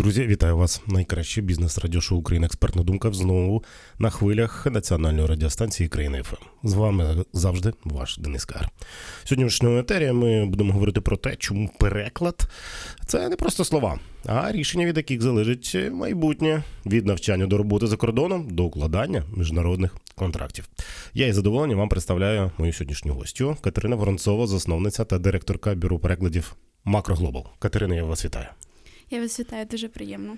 Друзі, вітаю вас. Найкраще бізнес радіошоу Україна Експертна думка знову на хвилях національної радіостанції країни ФМ. З вами завжди ваш Денис Кар. Сьогоднішнього етері ми будемо говорити про те, чому переклад це не просто слова, а рішення, від яких залежить майбутнє від навчання до роботи за кордоном до укладання міжнародних контрактів. Я із задоволенням вам представляю мою сьогоднішню гостю Катерина Воронцова, засновниця та директорка бюро перекладів Макроглобал. Катерина, я вас вітаю. Я вас вітаю дуже приємно.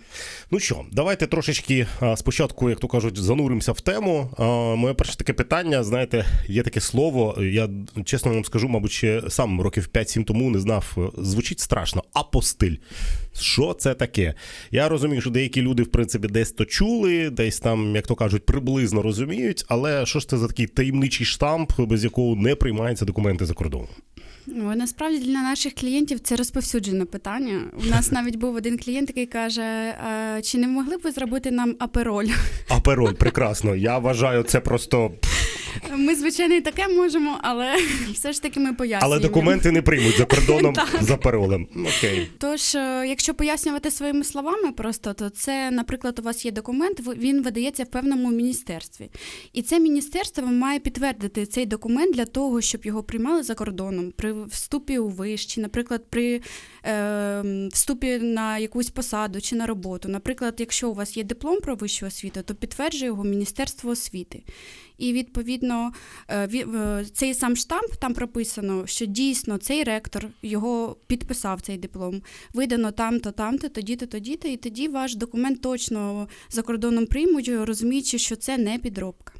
Ну що, давайте трошечки спочатку, як то кажуть, зануримося в тему. Моє перше таке питання, знаєте, є таке слово. Я чесно вам скажу, мабуть, ще сам років 5-7 тому не знав. Звучить страшно. Апостиль. Що це таке? Я розумію, що деякі люди, в принципі, десь то чули, десь там, як то кажуть, приблизно розуміють. Але що ж це за такий таємничий штамп, без якого не приймаються документи за кордоном? Ну, насправді для наших клієнтів це розповсюджене питання. У нас навіть був один клієнт, який каже: чи не могли б ви зробити нам апероль? Апероль, прекрасно. Я вважаю, це просто. Ми, звичайно, і таке можемо, але все ж таки ми пояснюємо. Але документи не приймуть за кордоном за паролем. Окей. Тож, е, якщо пояснювати своїми словами, просто то це, наприклад, у вас є документ, в- він видається в певному міністерстві, і це міністерство має підтвердити цей документ для того, щоб його приймали за кордоном при вступі у виш, чи, наприклад, при е, вступі на якусь посаду чи на роботу. Наприклад, якщо у вас є диплом про вищу освіту, то підтверджує його Міністерство освіти. І відповідно е, цей сам штамп там прописано, що дійсно цей ректор його підписав цей диплом. Видано там-то, там-то, тоді-то, тоді-то, і тоді ваш документ точно за кордоном приймуть, розуміючи, що це не підробка.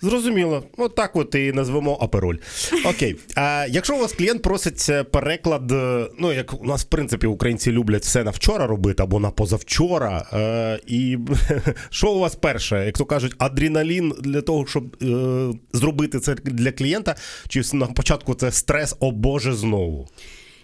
Зрозуміло, от так от і назвемо апероль. Окей. А якщо у вас клієнт просить е, переклад, е, ну як у нас в принципі українці люблять все на вчора робити або на позавчора. Е, і що у вас перше, як то кажуть, адреналін для того, щоб е, зробити це для клієнта, чи на початку це стрес, о Боже, знову?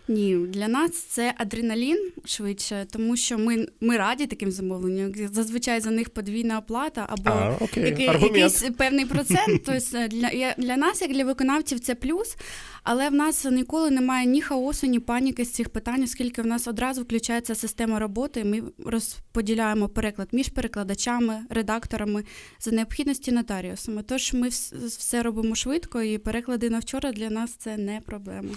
Ні, для нас це адреналін швидше, тому що ми, ми раді таким замовленням. Зазвичай за них подвійна оплата або А, окей. який- якийсь певний процент. Тобто для, для нас, як для виконавців, це плюс, але в нас ніколи немає ні хаосу, ні паніки з цих питань, оскільки в нас одразу включається система роботи. Ми розподіляємо переклад між перекладачами, редакторами за необхідності нотаріусами. Тож ми все робимо швидко, і переклади на вчора для нас це не проблема.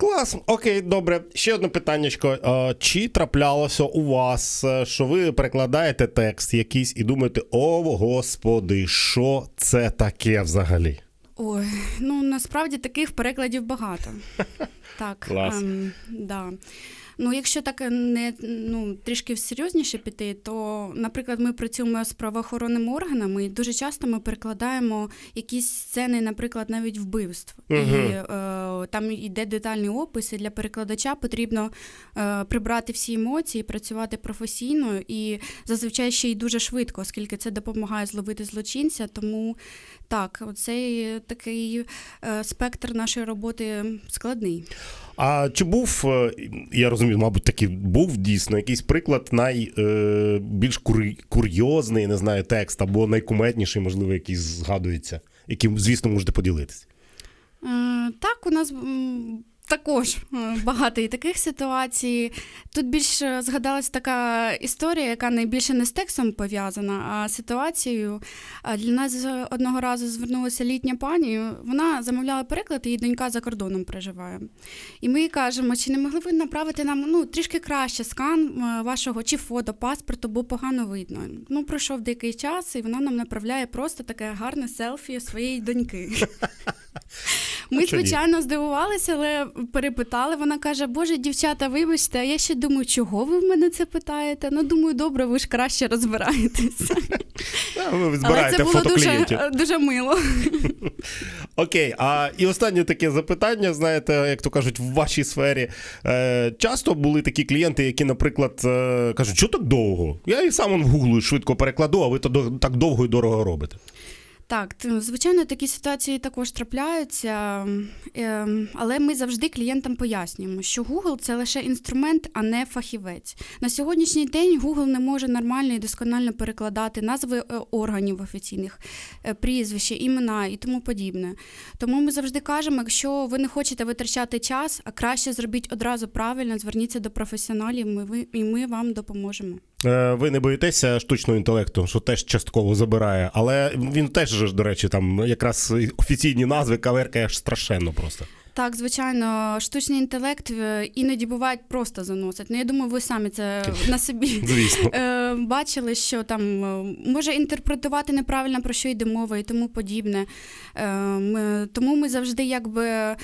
Клас, окей, добре. Ще одне питаннячко. Е, Чи траплялося у вас, е, що ви перекладаєте текст якийсь і думаєте, о господи, що це таке взагалі? Ой, ну насправді таких перекладів багато. Так, Клас. ем, да. Ну, якщо так не ну, трішки серйозніше піти, то, наприклад, ми працюємо з правоохоронними органами, і дуже часто ми перекладаємо якісь сцени, наприклад, навіть вбивств. І е, там йде детальний опис, і для перекладача потрібно е, прибрати всі емоції, працювати професійно і зазвичай ще й дуже швидко, оскільки це допомагає зловити злочинця. Тому так, оцей такий е, спектр нашої роботи складний. А чи був, е, я розумію, мабуть, таки був дійсно якийсь приклад найбільш курйозний, не знаю, текст або найкуметніший, можливо, який згадується, яким, звісно, можете поділитися. Е, Так, у нас також е, багато і таких ситуацій. Тут більш е, згадалась така історія, яка найбільше не з текстом пов'язана, а ситуацією. Для нас одного разу звернулася літня пані. Вона замовляла переклад, її донька за кордоном проживає. І ми їй кажемо, чи не могли ви направити нам ну, трішки краще скан е, вашого чи фото, паспорту, бо погано видно. Ну, пройшов деякий час, і вона нам направляє просто таке гарне селфі своєї доньки. Ми, звичайно, здивувалися, але перепитали. Вона каже: Боже, дівчата, вибачте, а я ще думаю, чого ви в мене це питаєте? Ну, думаю, добре, ви ж краще розбираєтеся. Ви Але це було дуже, дуже мило. Окей, а і останнє таке запитання, знаєте, як то кажуть, в вашій сфері. Е, часто були такі клієнти, які, наприклад, е, кажуть, що так довго? Я і сам в гуглу швидко перекладу, а ви то так довго і дорого робите. Так, звичайно, такі ситуації також трапляються, ем, але ми завжди клієнтам пояснюємо, що Google це лише інструмент, а не фахівець. На сьогоднішній день Google не може нормально і досконально перекладати назви е, органів офіційних, е, прізвища, імена і тому подібне. Тому ми завжди кажемо, якщо ви не хочете витрачати час, а краще зробіть одразу правильно, зверніться до професіоналів, і ми вам допоможемо. Е, Ви не боїтеся штучного інтелекту, що теж частково забирає, але він теж ж, до речі, там якраз офіційні назви каверкає аж страшенно просто. Так, звичайно, штучний інтелект е, іноді бувають просто заносить. Ну, я думаю, ви самі це на собі Звісно. е, бачили, що там може інтерпретувати неправильно про що йде мова і тому подібне. Тому ми завжди якби.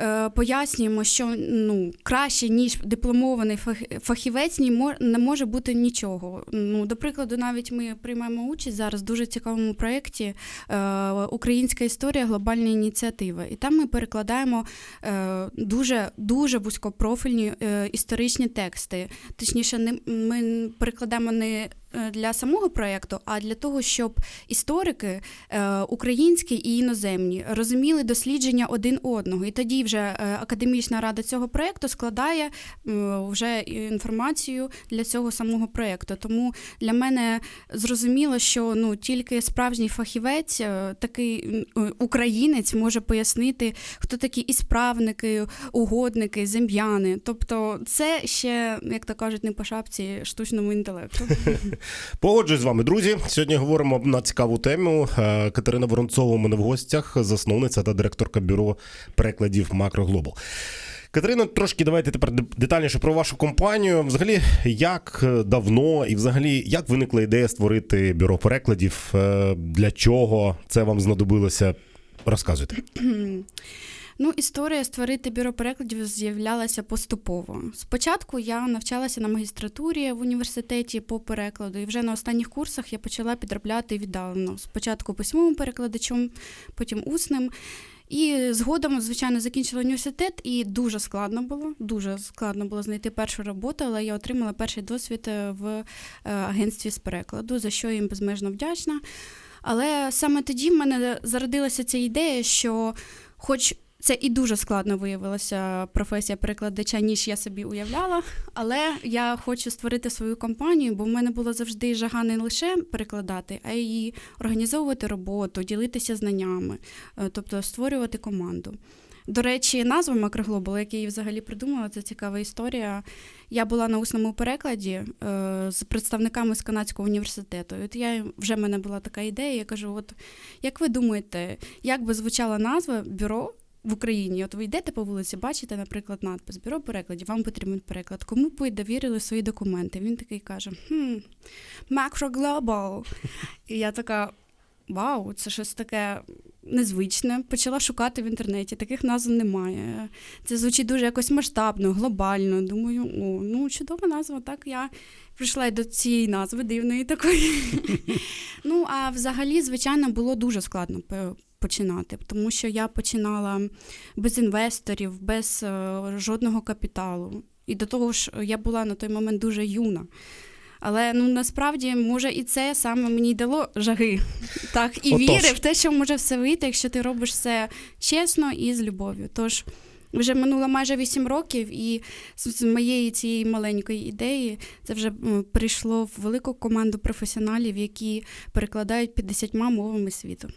Е, Пояснюємо, що ну краще ніж дипломований фах- фахівець не може бути нічого. Ну до прикладу, навіть ми приймаємо участь зараз в дуже цікавому проєкті е, Українська історія глобальна ініціатива. І там ми перекладаємо е, дуже дуже вузькопрофільні історичні тексти. Точніше, ми перекладаємо не для самого проєкту, а для того, щоб історики е, українські і іноземні розуміли дослідження один одного. І тоді вже е, академічна рада цього проєкту складає е, вже інформацію для цього самого проєкту. Тому для мене зрозуміло, що ну тільки справжній фахівець, е, такий е, українець, може пояснити, хто такі ісправники, угодники, зем'яни. Тобто, це ще, як то кажуть, не по шапці штучному інтелекту. Погоджуюсь з вами, друзі. Сьогодні говоримо на цікаву тему. Е, Катерина Воронцова у мене в гостях, засновниця та директорка бюро перекладів Макроглобал. Катерина, трошки давайте тепер детальніше про вашу компанію. Взагалі, як давно і взагалі як виникла ідея створити бюро перекладів? Е, Для чого це вам знадобилося? Розказуйте. Ну, історія створити бюро перекладів з'являлася поступово. Спочатку я навчалася на магістратурі в університеті по перекладу, і вже на останніх курсах я почала підробляти віддалено. Спочатку письмовим перекладачем, потім усним. І згодом, звичайно, закінчила університет, і дуже складно було. Дуже складно було знайти першу роботу, але я отримала перший досвід е, в е, агентстві з перекладу, за що їм безмежно вдячна. Але саме тоді в мене зародилася ця ідея, що, хоч це і дуже складно виявилася професія перекладача, ніж я собі уявляла. Але я хочу створити свою компанію, бо в мене було завжди жага не лише перекладати, а й організовувати роботу, ділитися знаннями, е, тобто створювати команду. До речі, назва Макроглобал, як я взагалі придумала, це цікава історія. Я була на усному перекладі е, з представниками з канадського університету. От я вже в мене була така ідея. Я кажу: от як ви думаєте, як би звучала назва бюро в Україні? От ви йдете по вулиці, бачите, наприклад, надпис Бюро перекладів, вам потрібен переклад. Кому ви довірили свої документи? Він такий каже: хм, Macroglobal. І я така. Вау, це щось таке незвичне. Почала шукати в інтернеті. Таких назв немає. Це звучить дуже якось масштабно, глобально. Думаю, о, ну чудова назва. Так я прийшла й до цієї назви дивної такої. ну а взагалі, звичайно, було дуже складно починати, тому що я починала без інвесторів, без е, жодного капіталу. І до того ж, я була на той момент дуже юна. Але ну насправді може і це саме мені дало жаги. Так, і Отож. віри в те, що може все вийти, якщо ти робиш все чесно і з любов'ю. Тож вже минуло майже 8 років, і з моєї цієї маленької ідеї це вже прийшло в велику команду професіоналів, які перекладають 50 мовами світу.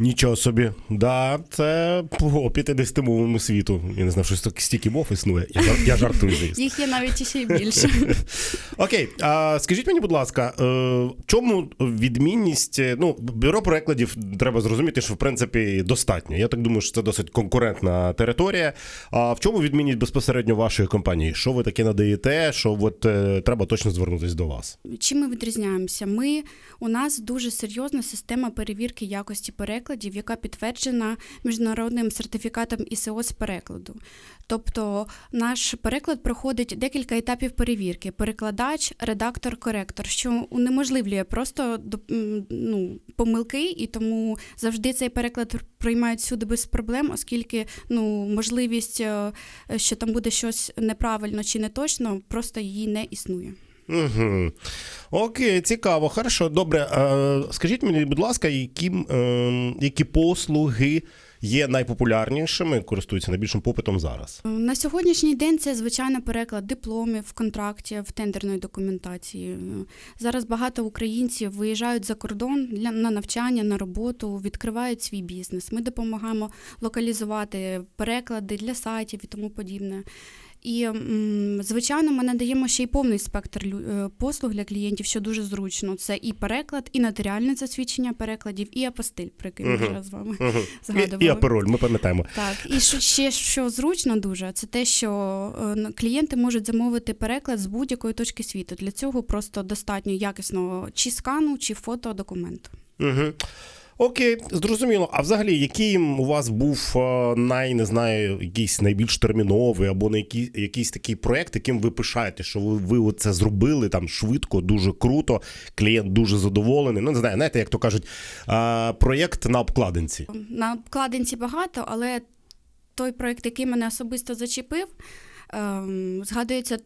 Нічого собі. Да, це по 50 мовами світу. Я не знав, що стільки- стільки мов існує. Я, я жартую, звісно. Їх є навіть ще й більше. Окей, а скажіть мені, будь ласка, е, в чому відмінність? е, Ну, бюро перекладів треба зрозуміти, що в принципі достатньо. Я так думаю, що це досить конкурентна територія. А в чому відмінність безпосередньо вашої компанії? Що ви таке надаєте? Що от е, треба точно звернутися до вас? Чим ми відрізняємося? Ми у нас дуже серйозна система перевірки якості перекладів, яка підтверджена міжнародним сертифікатом ІСО з перекладу. Тобто наш переклад проходить декілька етапів перевірки: перекладач, редактор, коректор, що унеможливлює просто ну, помилки, і тому завжди цей переклад приймають всюди без проблем, оскільки ну, можливість, е, що там буде щось неправильно чи не точно, просто її не існує. Угу. Окей, цікаво, хорошо. Добре. Е, скажіть мені, будь ласка, які, е, які послуги є найпопулярнішими, користуються найбільшим попитом зараз? На сьогоднішній день це звичайно переклад дипломів, контрактів, тендерної документації. Зараз багато українців виїжджають за кордон для на навчання, на роботу, відкривають свій бізнес. Ми допомагаємо локалізувати переклади для сайтів і тому подібне. І, звичайно, ми надаємо ще й повний спектр е, послуг для клієнтів, що дуже зручно. Це і переклад, і нотаріальне засвідчення перекладів, і апостиль, про який ми зараз з вами згадували. І, і апероль, ми пам'ятаємо. Так, і що ще що зручно дуже, це те, що е, клієнти можуть замовити переклад з будь-якої точки світу. Для цього просто достатньо якісного чи скану, чи фото документу. Угу. Окей, зрозуміло. А взагалі, який у вас був е, най, не знаю, якийсь найбільш терміновий або на який, якийсь такий проект, яким ви пишаєте, що ви, ви це зробили там швидко, дуже круто, клієнт дуже задоволений. Ну, не знаю, знаєте, як то кажуть, е, проєкт на обкладинці. На обкладинці багато, але той проект, який мене особисто зачепив. ем, Згадується,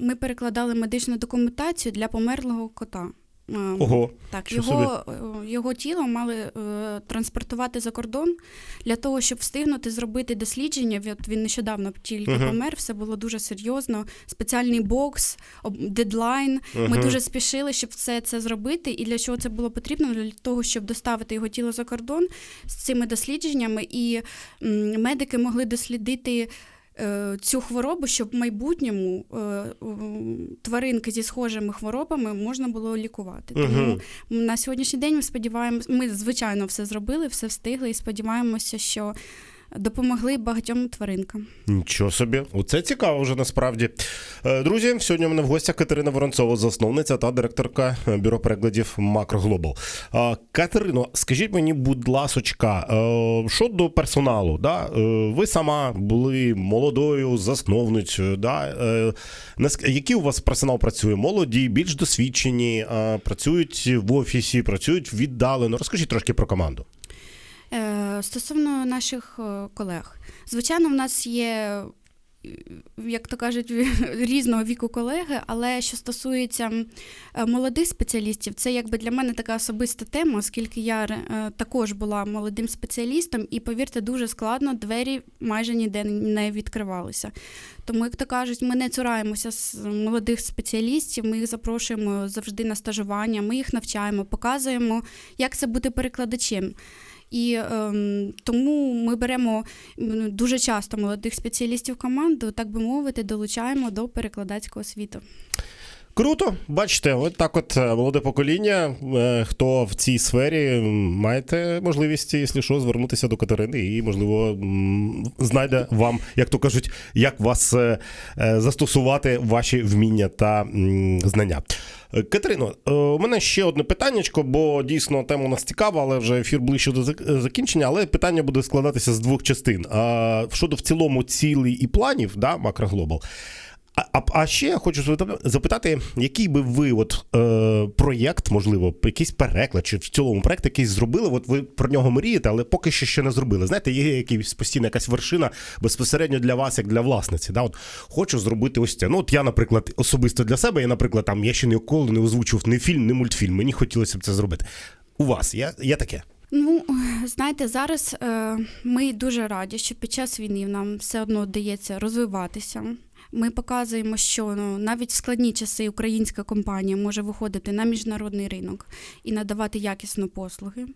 ми перекладали медичну документацію для померлого кота. Ем, Ого, Так, його, е, його тіло мали е, транспортувати за кордон для того, щоб встигнути зробити дослідження. От він нещодавно тільки Мгм. помер, все було дуже серйозно. Спеціальний бокс, дедлайн. Ми дуже спішили, щоб все це зробити. І для чого це було потрібно? Для того, щоб доставити його тіло за кордон з цими дослідженнями, і м, медики могли дослідити. Е, Цю хворобу, щоб в майбутньому е, тваринки зі схожими хворобами можна було лікувати. Тому на сьогоднішній день ми сподіваємося, ми звичайно все зробили, все встигли і сподіваємося, що допомогли багатьом тваринкам. Нічого собі, оце цікаво вже насправді. Е, Друзі, сьогодні у мене в гостях Катерина Воронцова, засновниця та директорка е, бюро перекладів Макро Глобал. Е, Катерино, скажіть мені, будь ласочка, е, щодо персоналу, да? ви сама були молодою засновницею. Да? Який у вас персонал працює? Молоді, більш досвідчені, працюють в офісі, працюють віддалено. Розкажіть трошки про команду. Е, Стосовно наших е, колег, звичайно, в нас є. Як то кажуть, різного віку колеги, але що стосується е, молодих спеціалістів, це якби для мене така особиста тема, оскільки я також була молодим спеціалістом, і повірте, дуже складно, двері майже ніде не відкривалися. Тому, як то кажуть, ми не цураємося з молодих спеціалістів, ми їх запрошуємо завжди на стажування, ми їх навчаємо, показуємо, як це бути перекладачем. І ем, тому ми беремо дуже часто молодих спеціалістів команду, так би мовити, долучаємо до перекладацького світу. Круто, бачите, от так от е, молоде покоління. е, Хто в цій сфері маєте можливість, якщо що, звернутися до Катерини і, можливо, знайде вам, як то кажуть, як вас е, застосувати ваші вміння та знання. Катерино, у мене ще одне питаннячко, бо дійсно тема у нас цікава, але вже ефір ближче до зак- закінчення. Але питання буде складатися з двох частин. Щодо в цілому цілей і планів, да, Макроглобал. А, а, ще я хочу запитати, який би ви от е, проєкт, можливо, якийсь переклад, чи в цілому проєкт якийсь зробили? От ви про нього мрієте, але поки що ще не зробили. Знаєте, є якийсь постійна якась вершина безпосередньо для вас, як для власниці. Да? От хочу зробити ось це. Ну, от я, наприклад, особисто для себе, я, наприклад, там я ще ніколи не озвучував ні фільм, ні мультфільм. Мені хотілося б це зробити. У вас є, є таке? Ну, знаєте, зараз е, ми дуже раді, що під час війни нам все одно вдається розвиватися. Ми показуємо, що ну, навіть в складні часи українська компанія може виходити на міжнародний ринок і надавати якісну послуги.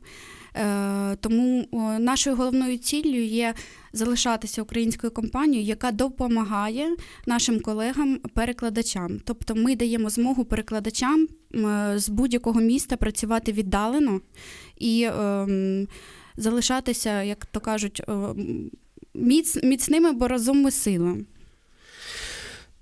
Е, тому нашою головною ціллю є залишатися українською компанією, яка допомагає нашим колегам-перекладачам. Тобто ми даємо змогу перекладачам з будь-якого міста працювати віддалено і ем, залишатися, як то кажуть, ем, міц, міцними, бо разом ми сила.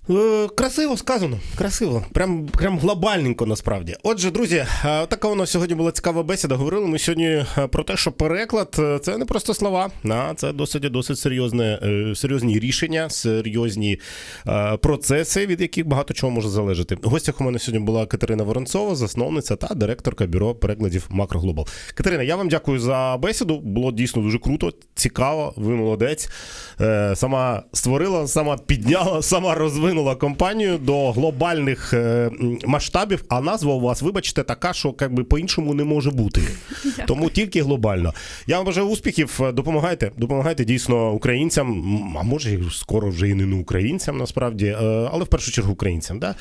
Е, Красиво сказано, красиво, прям, прям глобальненько насправді. Отже, друзі, е, така у нас сьогодні була цікава бесіда. Говорили ми сьогодні е, про те, що переклад це не просто слова, а це досить досить серйозне, серйозні рішення, серйозні процеси, від яких багато чого може залежати. Гостях у мене сьогодні була Катерина Воронцова, засновниця та директорка бюро перекладів Макроглобал. Катерина, я вам дякую за бесіду. Було дійсно дуже круто, цікаво. Ви молодець. Сама створила, сама підняла, сама розвела. Розвинула компанію до глобальних е, масштабів, а назва у вас, вибачте, така, що як би, по-іншому не може бути. Тому тільки глобально. Я вам бажаю успіхів, е, допомагайте, допомагайте дійсно українцям, а може скоро вже і не українцям, насправді, е, але в першу чергу українцям. Да?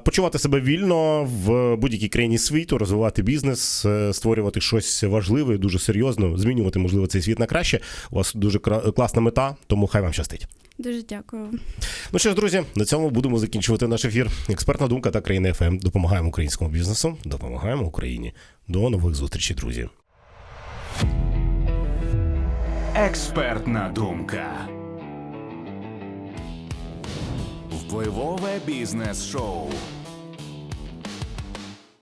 Почувати себе вільно в будь-якій країні світу, розвивати бізнес, створювати щось важливе, дуже серйозно, змінювати, можливо, цей світ на краще. У вас дуже класна мета, тому хай вам щастить. Дуже дякую. Ну що ж, друзі, на цьому будемо закінчувати наш ефір. Експертна думка та країна ФМ. Допомагаємо українському бізнесу, допомагаємо Україні. До нових зустрічей, друзі. Експертна думка. Впливове бізнес-шоу.